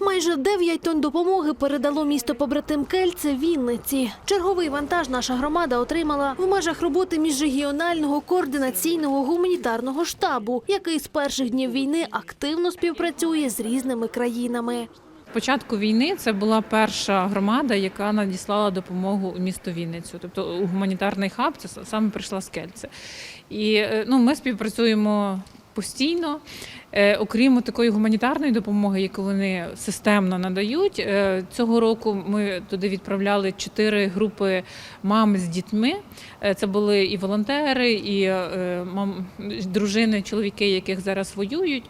Майже 9 тонн допомоги передало місто побратим Кельце Вінниці. Черговий вантаж наша громада отримала в межах роботи міжрегіонального координаційного гуманітарного штабу, який з перших днів війни активно співпрацює з різними країнами. Початку війни це була перша громада, яка надіслала допомогу у місто Вінницю. Тобто у гуманітарний хаб це саме прийшла з Кельце. І е, ну, ми співпрацюємо постійно. Е, Окрім такої гуманітарної допомоги, яку вони системно надають, е, цього року ми туди відправляли чотири групи мам з дітьми. Е, Це були і волонтери, і мам, дружини, чоловіки, яких зараз воюють.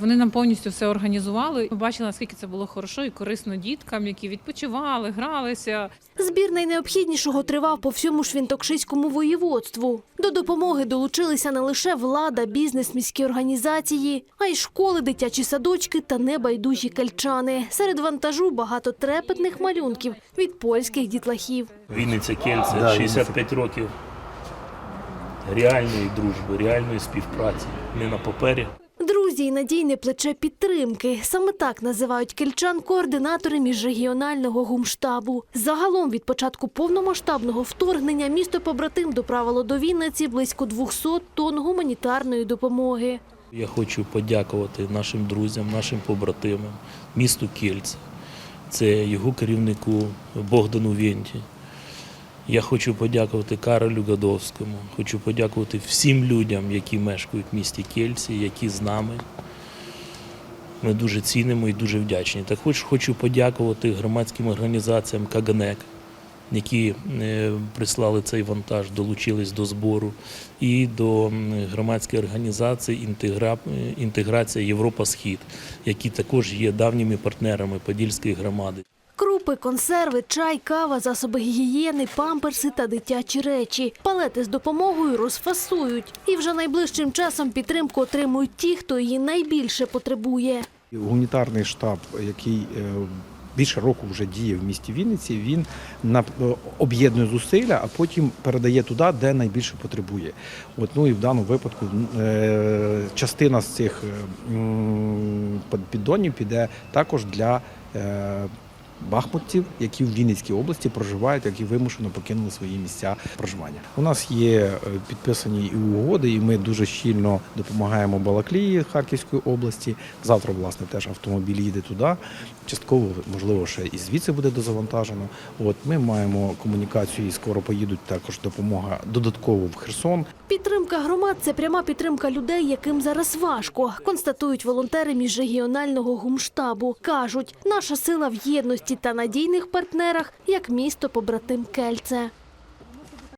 Вони нам повністю все організували. Ми бачили, наскільки це було хорошо і корисно діткам, які відпочивали, гралися. Збір найнеобхіднішого тривав по всьому Швінтокшиському воєводству. До допомоги долучилися не лише влада, бізнес, міські організації, а й школи, дитячі садочки та небайдужі кельчани. Серед вантажу багато трепетних малюнків від польських дітлахів. Вінниця Кельце, Да, 65 років реальної дружби, реальної співпраці. Не на папері. Друзі і надійне плече підтримки. Саме так називають кельчан координатори міжрегіонального гумштабу. Загалом від початку повномасштабного вторгнення місто побратим доправило до Вінниці близько 200 тонн гуманітарної допомоги. Я хочу подякувати нашим друзям, нашим побратимам, місту Кельце, це його керівнику Богдану Вєнті. Я хочу подякувати Каролю Гадовському, хочу подякувати всім людям, які мешкають в місті Кельці, які з нами. Ми дуже цінимо і дуже вдячні. Також хочу подякувати громадським організаціям Каганек, які е, прислали цей вантаж, долучились до збору, і до громадської організації «Інтегра- е, Інтеграція Європа Схід, які також є давніми партнерами Подільської громади. Крупи, консерви, чай, кава, засоби гігієни, памперси та дитячі речі. Палети з допомогою розфасують. І вже найближчим часом підтримку отримують ті, хто її найбільше потребує. Гуманітарний штаб, який е, більше року вже діє в місті Вінниці, він е, об'єднує зусилля, а потім передає туди, де найбільше потребує. От, ну і в даному випадку е, частина з цих е, піддонів піде також для. Бахмутців, які в Вінницькій області проживають, які вимушено покинули свої місця проживання. У нас є е, підписані і угоди, і ми дуже щільно допомагаємо Балаклії Харківської області. Завтра, власне, теж автомобіль їде туди. Частково, можливо, ще і звідси буде дозавантажено. От ми маємо комунікацію і скоро поїдуть також допомога додатково в Херсон. Підтримка громад це пряма підтримка людей, яким зараз важко, констатують волонтери міжрегіонального гумштабу. кажуть, наша сила в єдності та надійних партнерах, як місто побратим Кельце.